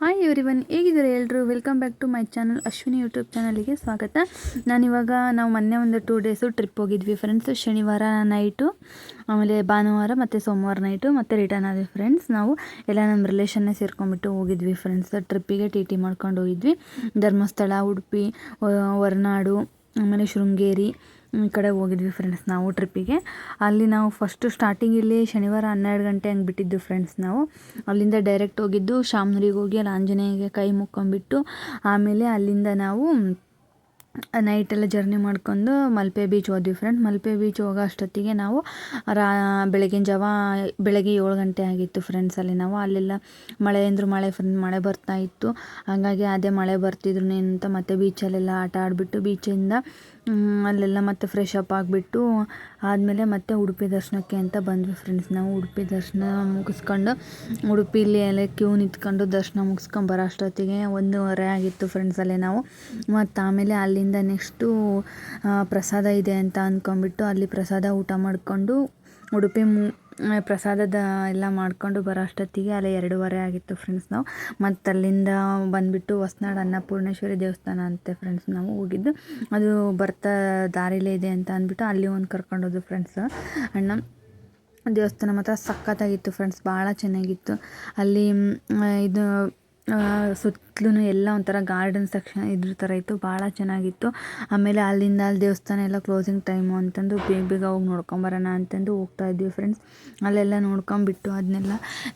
Hi every one ಹೇಗಿದ್ದಾರೆ ಎಲ್ಲರೂ welcome back to my channel Ashwini YouTube ಚಾನಲಿಗೆ ಸ್ವಾಗತ. ನಾನಿವಾಗ ನಾವು ಮೊನ್ನೆ ಒಂದು ಟೂ ಡೇಸು ಟ್ರಿಪ್ ಹೋಗಿದ್ವಿ ಫ್ರೆಂಡ್ಸ್ ಶನಿವಾರ ನೈಟು ಆಮೇಲೆ ಭಾನುವಾರ ಮತ್ತು ಸೋಮವಾರ ನೈಟು ಮತ್ತು ರಿಟರ್ನ್ ಆದ್ವಿ ಫ್ರೆಂಡ್ಸ್ ನಾವು ಎಲ್ಲ ನಮ್ಮ ರಿಲೇಷನ್ನೇ ಸೇರ್ಕೊಂಬಿಟ್ಟು ಹೋಗಿದ್ವಿ ಫ್ರೆಂಡ್ಸ್ ಟ್ರಿಪ್ಪಿಗೆ ಟಿ ಟಿ ಮಾಡ್ಕೊಂಡು ಹೋಗಿದ್ವಿ. ಧರ್ಮಸ್ಥಳ, ಉಡುಪಿ, ಹೊರನಾಡು, ಆಮೇಲೆ ಶೃಂಗೇರಿ ಈ ಕಡೆ ಹೋಗಿದ್ವಿ ಫ್ರೆಂಡ್ಸ್ ನಾವು ಟ್ರಿಪ್ಪಿಗೆ ಅಲ್ಲಿ ನಾವು ಫಸ್ಟು ಸ್ಟಾರ್ಟಿಂಗ್ ಇಲ್ಲಿ ಶನಿವಾರ ಹನ್ನೆರಡು ಗಂಟೆ ಹಂಗೆ ಬಿಟ್ಟಿದ್ದು ಫ್ರೆಂಡ್ಸ್ ನಾವು. ಅಲ್ಲಿಂದ ಡೈರೆಕ್ಟ್ ಹೋಗಿದ್ದು, ಶಾಮನೂರಿಗೆ ಹೋಗಿ, ಅಲ್ಲಿ ಆಂಜನೇಯಗೆ ಕೈ ಮುಕ್ಕೊಂಬಿಟ್ಟು ಆಮೇಲೆ ಅಲ್ಲಿಂದ ನಾವು ನೈಟೆಲ್ಲ ಜರ್ನಿ ಮಾಡ್ಕೊಂಡು ಮಲ್ಪೆ ಬೀಚ್ ಹೋದ್ವಿ ಫ್ರೆಂಡ್ ಮಲ್ಪೆ ಬೀಚ್ ಹೋಗೋ ಅಷ್ಟೊತ್ತಿಗೆ ನಾವು, ರಾ, ಬೆಳಗಿನ ಜಾವ, ಬೆಳಗ್ಗೆ ಏಳು ಗಂಟೆ ಆಗಿತ್ತು ಫ್ರೆಂಡ್ಸ್ ಅಲ್ಲಿ ನಾವು. ಅಲ್ಲೆಲ್ಲ ಮಳೆ ಅಂದ್ರು ಮಳೆ ಫ್ರೆಂಡ್ ಮಳೆ ಬರ್ತಾ ಇತ್ತು. ಹಾಗಾಗಿ ಅದೇ ಮಳೆ ಬರ್ತಿದ್ರು ಅಂತ ಮತ್ತೆ ಬೀಚಲ್ಲೆಲ್ಲ ಆಟ ಆಡಿಬಿಟ್ಟು ಬೀಚಿಂದ ಅಲ್ಲೆಲ್ಲ ಮತ್ತೆ ಫ್ರೆಶ್ ಅಪ್ ಆಗಿಬಿಟ್ಟು, ಆದಮೇಲೆ ಮತ್ತೆ ಉಡುಪಿ ದರ್ಶನಕ್ಕೆ ಅಂತ ಬಂದ್ವಿ ಫ್ರೆಂಡ್ಸ್ ನಾವು ಉಡುಪಿ ದರ್ಶನ ಮುಗಿಸ್ಕೊಂಡು ಉಡುಪಿಲಿ ಎಲ್ಲ ಕ್ಯೂ ನಿಂತ್ಕೊಂಡು ದರ್ಶನ ಮುಗಿಸ್ಕೊಂಡು ಬರೋ ಅಷ್ಟೊತ್ತಿಗೆ ಒಂದೂವರೆ ಆಗಿತ್ತು ಫ್ರೆಂಡ್ಸ್ ಅಲ್ಲೇ ನಾವು. ಮತ್ತು ಆಮೇಲೆ ಅಲ್ಲಿಂದ ನೆಕ್ಸ್ಟು ಪ್ರಸಾದ ಇದೆ ಅಂತ ಅಂದ್ಕೊಂಬಿಟ್ಟು ಅಲ್ಲಿ ಪ್ರಸಾದ ಊಟ ಮಾಡಿಕೊಂಡು ಉಡುಪಿ ಮು ಪ್ರಸಾದದ ಎಲ್ಲ ಮಾಡಿಕೊಂಡು ಬರೋ ಅಷ್ಟೊತ್ತಿಗೆ ಅಲ್ಲೇ ಎರಡೂವರೆ ಆಗಿತ್ತು ಫ್ರೆಂಡ್ಸ್ ನಾವು. ಮತ್ತು ಅಲ್ಲಿಂದ ಬಂದುಬಿಟ್ಟು ಹೊಸ್ನಾಡು ಅನ್ನಪೂರ್ಣೇಶ್ವರಿ ದೇವಸ್ಥಾನ ಅಂತೆ ಫ್ರೆಂಡ್ಸ್ ನಾವು ಹೋಗಿದ್ದು. ಅದು ಬರ್ತಾ ದಾರಿಲೇ ಇದೆ ಅಂತ ಅಂದ್ಬಿಟ್ಟು ಅಲ್ಲಿ ಒಂದು ಕರ್ಕೊಂಡೋದ್ರು ಫ್ರೆಂಡ್ಸ್ ಅಣ್ಣ, ದೇವಸ್ಥಾನ ಮಾತ್ರ ಸಖತ್ತಾಗಿತ್ತು ಫ್ರೆಂಡ್ಸ್ ಭಾಳ ಚೆನ್ನಾಗಿತ್ತು. ಅಲ್ಲಿ ಇದು ಸುತ್ತಲೂ ಎಲ್ಲ ಒಂಥರ ಗಾರ್ಡನ್ ಸೆಕ್ಷನ್ ಇದ್ರ ಥರ ಇತ್ತು ಭಾಳ ಚೆನ್ನಾಗಿತ್ತು. ಆಮೇಲೆ ಅಲ್ಲಿಂದ ಅಲ್ಲಿ ದೇವಸ್ಥಾನ ಎಲ್ಲ ಕ್ಲೋಸಿಂಗ್ ಟೈಮು ಅಂತಂದು ಬೇಗ ಬೇಗ ಹೋಗಿ ನೋಡ್ಕೊಂಬರೋಣ ಅಂತಂದು ಹೋಗ್ತಾ ಇದ್ವಿ ಫ್ರೆಂಡ್ಸ್ ಅಲ್ಲೆಲ್ಲ ನೋಡ್ಕೊಂಬಿಟ್ಟು ಅದನ್ನೆಲ್ಲ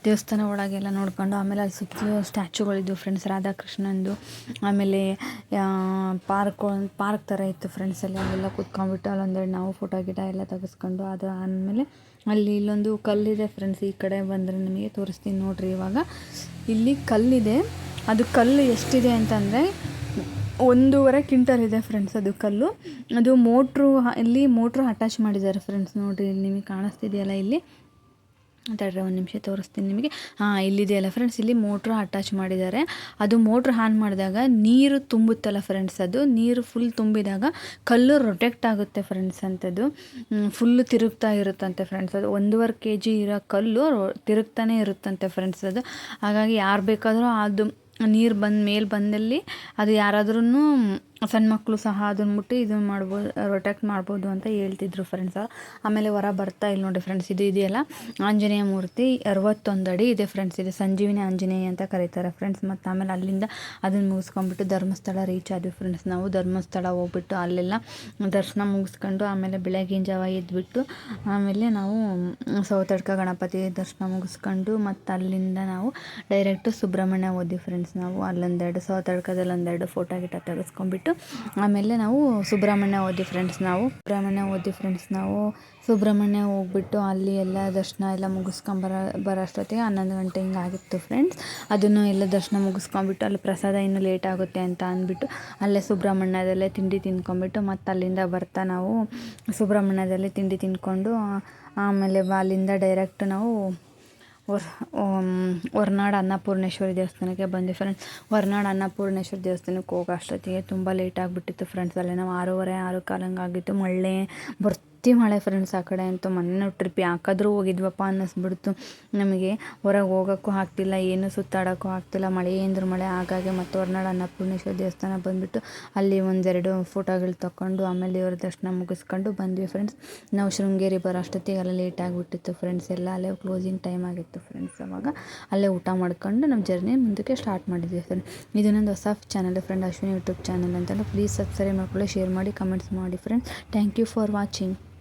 ದೇವಸ್ಥಾನ ಒಳಗೆಲ್ಲ ನೋಡ್ಕೊಂಡು ಆಮೇಲೆ ಅಲ್ಲಿ ಸುತ್ತಲೂ ಸ್ಟ್ಯಾಚುಗಳಿದ್ವು ಫ್ರೆಂಡ್ಸ್ ರಾಧಾಕೃಷ್ಣಂದು. ಆಮೇಲೆ ಪಾರ್ಕ್ ಪಾರ್ಕ್ ಥರ ಇತ್ತು ಫ್ರೆಂಡ್ಸ್ ಅಲ್ಲಿ, ಅಲ್ಲೆಲ್ಲ ಕೂತ್ಕೊಂಡ್ಬಿಟ್ಟು ಅಲ್ಲೊಂದೆರಡು ನಾವು ಫೋಟೋ ಗಿಟ ಎಲ್ಲ ತೆಗೆಸ್ಕೊಂಡು ಅದು ಆದಮೇಲೆ ಅಲ್ಲಿ ಇಲ್ಲೊಂದು ಕಲ್ಲಿದೆ ಫ್ರೆಂಡ್ಸ್ ಈ ಕಡೆ ಬಂದರೆ ನಿಮಗೆ ತೋರಿಸ್ತೀನಿ ನೋಡಿರಿ ಇವಾಗ. ಇಲ್ಲಿ ಕಲ್ಲಿದೆ. ಅದು ಕಲ್ಲು ಎಷ್ಟಿದೆ ಅಂತಂದರೆ ಒಂದೂವರೆ ಕ್ವಿಂಟಲ್ ಇದೆ ಫ್ರೆಂಡ್ಸ್ ಅದು ಕಲ್ಲು. ಅದು ಮೋಟ್ರು ಇಲ್ಲಿ ಮೋಟ್ರು ಅಟ್ಯಾಚ್ ಮಾಡಿದ್ದಾರೆ ಫ್ರೆಂಡ್ಸ್ ನೋಡಿರಿ ನಿಮಗೆ ಕಾಣಿಸ್ತಿದೆಯಲ್ಲ ಇಲ್ಲಿ. ತಡ್ರಿ ಒಂದು ನಿಮಿಷ ತೋರಿಸ್ತೀನಿ ನಿಮಗೆ. ಹಾಂ, ಇಲ್ಲಿದೆಯಲ್ಲ ಫ್ರೆಂಡ್ಸ್ ಇಲ್ಲಿ ಮೋಟ್ರ್ ಅಟ್ಯಾಚ್ ಮಾಡಿದ್ದಾರೆ. ಅದು ಮೋಟ್ರ್ ಆನ್ ಮಾಡಿದಾಗ ನೀರು ತುಂಬುತ್ತಲ್ಲ ಫ್ರೆಂಡ್ಸ್ ಅದು ನೀರು ಫುಲ್ ತುಂಬಿದಾಗ ಕಲ್ಲು ರೊಟೆಕ್ಟ್ ಆಗುತ್ತೆ ಫ್ರೆಂಡ್ಸ್ ಅಂತದ್ದು. ಫುಲ್ಲು ತಿರುಗ್ತಾ ಇರುತ್ತಂತೆ ಫ್ರೆಂಡ್ಸ್ ಅದು ಒಂದೂವರೆ ಕೆ ಜಿ ಇರೋ ಕಲ್ಲು ತಿರುಗ್ತಾನೆ ಇರುತ್ತಂತೆ ಫ್ರೆಂಡ್ಸ್ ಅದು. ಹಾಗಾಗಿ ಯಾರು ಬೇಕಾದರೂ ಅದು ನೀರು ಬಂದ, ಮೇಲೆ ಬಂದಲ್ಲಿ ಅದು ಯಾರಾದ್ರೂ ಸಣ್ಣ ಮಕ್ಕಳು ಸಹ ಅದನ್ನ ಮುಟ್ಟಿ ಇದನ್ನ ಮಾಡ್ಬೋದು ಪ್ರೊಟೆಕ್ಟ್ ಮಾಡ್ಬೋದು ಅಂತ ಹೇಳ್ತಿದ್ರು ಫ್ರೆಂಡ್ಸ್ ಆಮೇಲೆ ಹೊರ ಬರ್ತಾ ಇಲ್ಲ ನೋಡಿ ಫ್ರೆಂಡ್ಸ್ ಇದು ಇದೆಯಲ್ಲ? ಆಂಜನೇಯ ಮೂರ್ತಿ ಅರವತ್ತೊಂದು ಅಡಿ ಇದೆ ಫ್ರೆಂಡ್ಸ್ ಇದು ಸಂಜೀವಿನಿ ಆಂಜನೇಯ ಅಂತ ಕರೀತಾರೆ ಫ್ರೆಂಡ್ಸ್ ಮತ್ತು ಆಮೇಲೆ ಅಲ್ಲಿಂದ ಅದನ್ನು ಮುಗಿಸ್ಕೊಂಡ್ಬಿಟ್ಟು ಧರ್ಮಸ್ಥಳ ರೀಚ್ ಆದ್ವಿ ಫ್ರೆಂಡ್ಸ್ ನಾವು ಧರ್ಮಸ್ಥಳ ಹೋಗ್ಬಿಟ್ಟು ಅಲ್ಲೆಲ್ಲ ದರ್ಶನ ಮುಗಿಸ್ಕೊಂಡು ಆಮೇಲೆ ಬೆಳಗಿನ ಜಾವ ಎದ್ಬಿಟ್ಟು ಆಮೇಲೆ ನಾವು ಸೌತಡ್ಕ ಗಣಪತಿ ದರ್ಶನ ಮುಗಿಸ್ಕೊಂಡು ಮತ್ತು ಅಲ್ಲಿಂದ ನಾವು ಡೈರೆಕ್ಟು ಸುಬ್ರಹ್ಮಣ್ಯ ಹೋದ್ವಿ ಫ್ರೆಂಡ್ಸ್ ನಾವು. ಅಲ್ಲೊಂದೆರಡು ಸೌತಡ್ಕದಲ್ಲಿ ಒಂದೆರಡು ಫೋಟೋ ಗಿಟ ತೆಗೆಸ್ಕೊಂಡ್ಬಿಟ್ಟು ಆಮೇಲೆ ನಾವು ಸುಬ್ರಹ್ಮಣ್ಯ ಹೋದ್ವಿ ಫ್ರೆಂಡ್ಸ್ ನಾವು. ಸುಬ್ರಹ್ಮಣ್ಯ ಹೋದ್ವಿ ಫ್ರೆಂಡ್ಸ್ ನಾವು. ಸುಬ್ರಹ್ಮಣ್ಯ ಹೋಗ್ಬಿಟ್ಟು ಅಲ್ಲಿ ಎಲ್ಲ ದರ್ಶನ ಎಲ್ಲ ಮುಗಿಸ್ಕೊಂಬರ ಬರೋ ಅಷ್ಟೊತ್ತಿಗೆ ಹನ್ನೊಂದು ಗಂಟೆ ಹಿಂಗೆ ಆಗಿತ್ತು ಫ್ರೆಂಡ್ಸ್ ಅದನ್ನು ಎಲ್ಲ ದರ್ಶನ ಮುಗಿಸ್ಕೊಂಬಿಟ್ಟು ಅಲ್ಲಿ ಪ್ರಸಾದ ಇನ್ನೂ ಲೇಟ್ ಆಗುತ್ತೆ ಅಂತ ಅಂದ್ಬಿಟ್ಟು ಅಲ್ಲೇ ಸುಬ್ರಹ್ಮಣ್ಯದಲ್ಲೇ ತಿಂಡಿ ತಿಂದ್ಕೊಂಬಿಟ್ಟು ಮತ್ತು ಅಲ್ಲಿಂದ ಬರ್ತಾ ನಾವು ಸುಬ್ರಹ್ಮಣ್ಯದಲ್ಲೇ ತಿಂಡಿ ತಿಂದ್ಕೊಂಡು, ಆಮೇಲೆ ಅಲ್ಲಿಂದ ಡೈರೆಕ್ಟ್ ನಾವು ಹೊರ್ ಹೊರ್ನಾಡು ಅನ್ನಪೂರ್ಣೇಶ್ವರಿ ದೇವಸ್ಥಾನಕ್ಕೆ ಬಂದ್ವಿ ಫ್ರೆಂಡ್ಸ್ ಹೊರ್ನಾಡು ಅನ್ನಪೂರ್ಣೇಶ್ವರಿ ದೇವಸ್ಥಾನಕ್ಕೆ ಹೋಗೋ ಅಷ್ಟೊತ್ತಿಗೆ ತುಂಬ ಲೇಟ್ ಆಗಿಬಿಟ್ಟಿತ್ತು ಫ್ರೆಂಡ್ಸ್ ಅಲ್ಲಿ ನಾವು ಆರೂವರೆ, ಆರು ಕಾಲಂಗೆ ಆಗಿತ್ತು ಮಳೆ ಬರ್ತಿ ಮಳೆ ಫ್ರೆಂಡ್ಸ್ ಆ ಕಡೆ ಅಂತೂ ಮೊನ್ನೆ ಟ್ರಿಪ್ ಯಾಕಾದರೂ ಹೋಗಿದ್ವಪ್ಪ ಅನ್ನಿಸ್ಬಿಡ್ತು. ನಮಗೆ ಹೊರಗೆ ಹೋಗೋಕ್ಕೂ ಆಗ್ತಿಲ್ಲ, ಏನು ಸುತ್ತಾಡೋಕ್ಕೂ ಆಗ್ತಿಲ್ಲ. ಮಳೆ ಅಂದ್ರೆ ಮಳೆ, ಹಾಗಾಗಿ ಮತ್ತು ಹೊರ್ನಾಡು ಅನ್ನಪೂರ್ಣೇಶ್ವರ ದೇವಸ್ಥಾನ ಬಂದುಬಿಟ್ಟು ಅಲ್ಲಿ ಒಂದೆರಡು ಫೋಟೋಗಳು ತಗೊಂಡು ಆಮೇಲೆ ದೇವ್ರ ದರ್ಶನ ಮುಗಿಸ್ಕೊಂಡು ಬಂದ್ವಿ ಫ್ರೆಂಡ್ಸ್ ನಾವು ಶೃಂಗೇರಿ ಬರೋ ಅಷ್ಟೊತ್ತಿಗೆ ಅಲ್ಲ ಲೇಟ್ ಆಗಿಬಿಟ್ಟಿತ್ತು ಫ್ರೆಂಡ್ಸ್ ಎಲ್ಲ. ಅಲ್ಲೇ ಕ್ಲೋಸಿಂಗ್ ಟೈಮ್ ಆಗಿತ್ತು ಫ್ರೆಂಡ್ಸ್ ಅವಾಗ. ಅಲ್ಲೇ ಊಟ ಮಾಡ್ಕೊಂಡು ನಮ್ಮ ಜರ್ನಿ ಮುಂದಕ್ಕೆ ಸ್ಟಾರ್ಟ್ ಮಾಡಿದ್ವಿ ಫ್ರೆಂಡ್ ಇದು ನಂದು ಹೊಸ channel friend Ashwini YouTube channel ಅಂತಲ್ಲ ಪ್ಲೀಸ್ ಸಬ್ಸ್ಕ್ರೈಬ್ ಮಾಡ್ಕೊಳ್ಳಿ ಶೇರ್ ಮಾಡಿ ಕಮೆಂಟ್ಸ್ ಮಾಡಿ friends thank you for watching